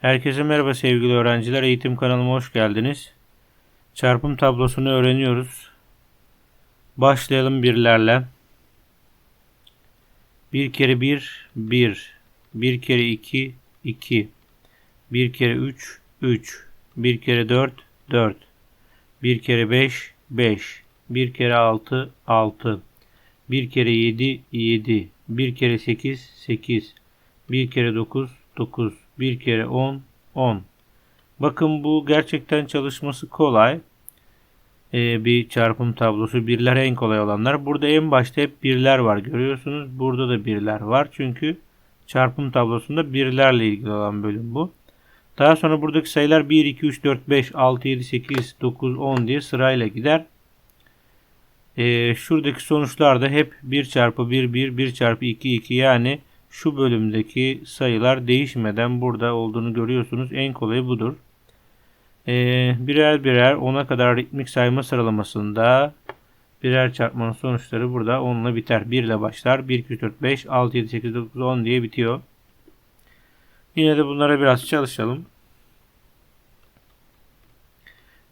Herkese merhaba sevgili öğrenciler. Eğitim kanalıma hoş geldiniz. Çarpım tablosunu öğreniyoruz. Başlayalım birlerle. 1 kere 1 1 1 kere 2 2 1 kere 3 3 1 kere 4 4 1 kere 5 5 1 kere 6 6 1 kere 7 7 1 kere 8 8 1 kere 9 9 1 kere 10 10 Bakın bu gerçekten çalışması kolay. Ee, bir çarpım tablosu. Birler en kolay olanlar. Burada en başta hep birler var. Görüyorsunuz. Burada da birler var. Çünkü çarpım tablosunda birlerle ilgili olan bölüm bu. Daha sonra buradaki sayılar 1, 2, 3, 4, 5, 6, 7, 8, 9, 10 diye sırayla gider. Ee, şuradaki sonuçlar da hep 1 çarpı 1, 1, 1 çarpı 2, 2 yani şu bölümdeki sayılar değişmeden burada olduğunu görüyorsunuz. En kolayı budur. Ee, birer birer 10'a kadar ritmik sayma sıralamasında birer çarpmanın sonuçları burada 10 ile biter. 1 ile başlar. 1, 2, 3, 4, 5, 6, 7, 8, 9, 10 diye bitiyor. Yine de bunlara biraz çalışalım.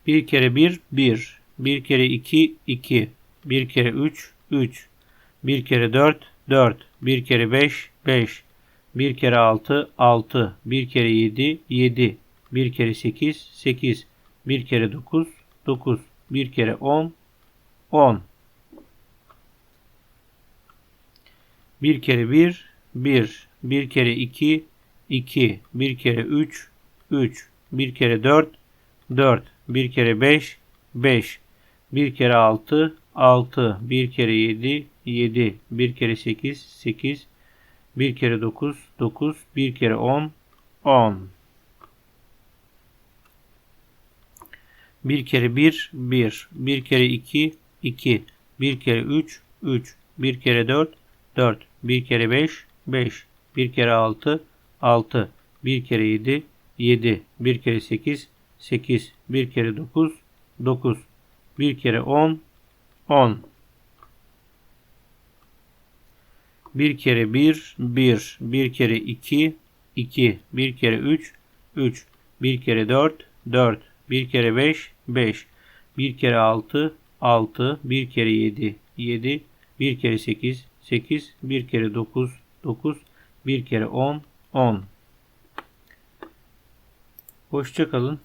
1 kere 1, 1. 1 kere 2, 2. 1 kere 3, 3. 1 kere 4, 4. 1 kere 5, 5. 1 kere 6, 6. 1 kere 7, 7. 1 kere 8, 8. 1 kere 9, 9. 1 kere 10, 10. 1 kere 1, 1. 1 kere 2, 2. 1 kere 3, 3. 1 kere 4, 4. 1 kere 5, 5. 1 kere 6, 6. 1 kere 7, 7. 1 kere 8, 8. 1 kere 9, 9. 1 kere 10, 10. 1 kere 1, 1. 1 kere 2, 2. 1 kere 3, 3. 1 kere 4, 4. 1 kere 5, 5. 1 kere 6, 6. 1 kere 7, 7. 1 kere 8, 8. 1 kere 9, 9. 1 kere 10, 10. 1 kere 1, 1. 1 kere 2, 2. 1 kere 3, 3. 1 kere 4, 4. 1 kere 5, 5. 1 kere 6, 6. 1 kere 7, 7. 1 kere 8, 8. 1 kere 9, 9. 1 kere 10, 10. Hoşçakalın.